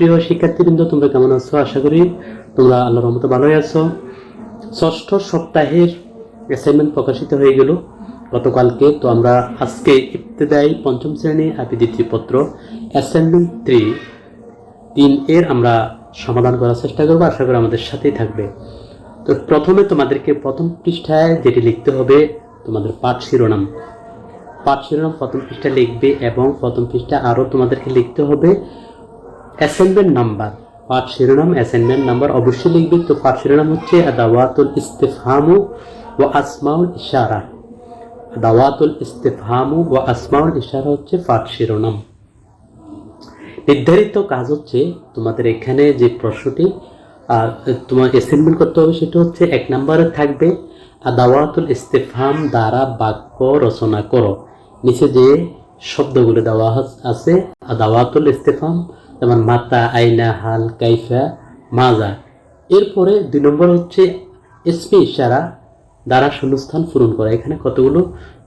প্রিয় শিক্ষার্থীবৃন্দ, তোমরা কেমন আছো? আশা করি তোমরা আল্লাহর রহমতে ভালোই আছো। ষষ্ঠ সপ্তাহের অ্যাসাইনমেন্ট প্রকাশিত হয়ে গেল। গতকালকে তো আমরা আজকে ইবতেদায়ী পঞ্চম শ্রেণি আপি দ্বিতীয় পত্র অ্যাসাইনমেন্ট থ্রি তিন এর আমরা সমাধান করার চেষ্টা করব। আশা করি আমাদের সাথেই থাকবে। তো প্রথমে তোমাদেরকে প্রথম পৃষ্ঠায় যেটি লিখতে হবে, তোমাদের পাঠ শিরোনাম। পাঠ শিরোনাম প্রথম পৃষ্ঠা লিখবে এবং প্রথম পৃষ্ঠা আরও তোমাদেরকে লিখতে হবে। অ্যাসাইনমেন্ট নাম্বার পাঠ শিরোনাম অ্যাসাইনমেন্ট নাম্বার অবশ্যই লিখবে তো পাঠ শিরোনাম হচ্ছে দাওয়াতুল ইস্তেফহামু ও আসমাউল ইশারা। দাওয়াতুল ইস্তেফহামু ও আসমাউল ইশারা হচ্ছে পাঠ শিরোনাম। নির্ধারিত কাজ হচ্ছে তোমাদের এখানে যে প্রশ্নটি তোমার অ্যাসাইনমেন্ট করতে হবে সেটা হচ্ছে এক নম্বরে থাকবে দাওয়াতুল ইস্তেফহাম দ্বারা বাক্য রচনা করো। নিচে যে শব্দগুলো দেওয়া আছে দাওয়াতুল ইস্তেফহাম যেমন মাতা আইনা হাল, কাইফা, মাজা। এরপরে দুই নম্বর হচ্ছে এসপি ইশারা, দ্বারা শূন্যস্থান পূরণ করা। এখানে কতগুলো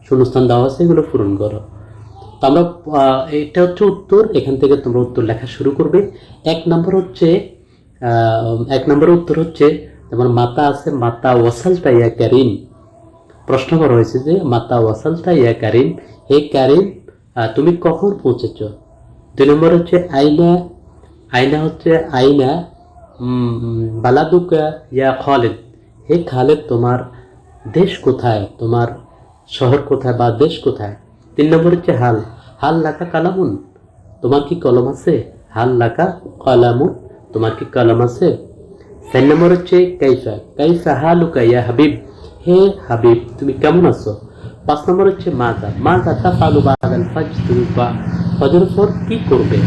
শূন্যস্থান দেওয়া আছে এগুলো পূরণ করো। তো আমরা এটা হচ্ছে উত্তর। এখান থেকে তোমরা উত্তর লেখা শুরু করবে। এক নম্বর হচ্ছে এক নম্বর উত্তর হচ্ছে, যেমন মাতা আছে, মাতা ওয়াসালটা ইয়া কারিম। প্রশ্ন করা হয়েছে যে, মাতা ওয়াসালটা ইয়া কারিম, হে কারিম তুমি কখন পৌঁছেছ? দুই নম্বর হচ্ছে আইনা আইনা হচ্ছে আইনা বালাদুকা ইয়া খালেদ। হে খালেদ, তোমার দেশ কোথায়? তোমার শহর কোথায় বা দেশ কোথায়? তিন নম্বর হচ্ছে হাল। হাল লাকা কালামুন। তোমার কি কলম আছে? হাল লাকা কালামুন। তোমার কি কলম আছে? চার নম্বর হচ্ছে কাইফা। কাইফা হালুকা ইয়া হাবিব। হে হাবিব, তুমি কেমন আছো? পাঁচ নম্বর হচ্ছে মাজা মাজা তা ফালু বাদাল ফাজ তুমি বা ফজর পর কি করবে?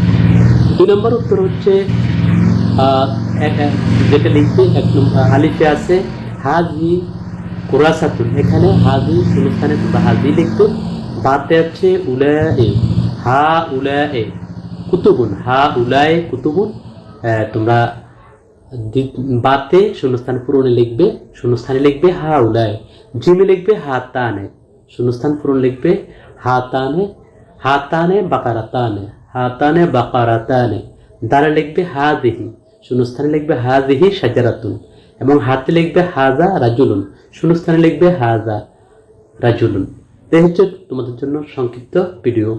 দুই নম্বর উত্তর হচ্ছে যেটা লিখবে, এক আলিফে আছে, হাজি কুরাসাতুন। এখানে হাজি তোমরা হাজি লিখবে বাতে আছে উলা এ হা উলা এ কুতুবুন। হা উলায় কুতুবুন তোমরা বাতে শূন্যস্থান পূরণে লিখবে শূন্যস্থানে লিখবে হা উলায়। জিমে লিখবে হাতানে শূন্যস্থান পূরণ লিখবে হাতানে হাতানে বাকারাতানে হাতানে বাকারাতানে দ্বারা লিখবে হা দিহি শূন্যস্থানে লিখবে হা দিহি সাজারাতুন এবং হাতে লিখবে হাজা রাজুলুন শূন্যস্থানে লিখবে হাজা রাজুলুন এই হচ্ছে তোমাদের জন্য সংক্ষিপ্ত ভিডিও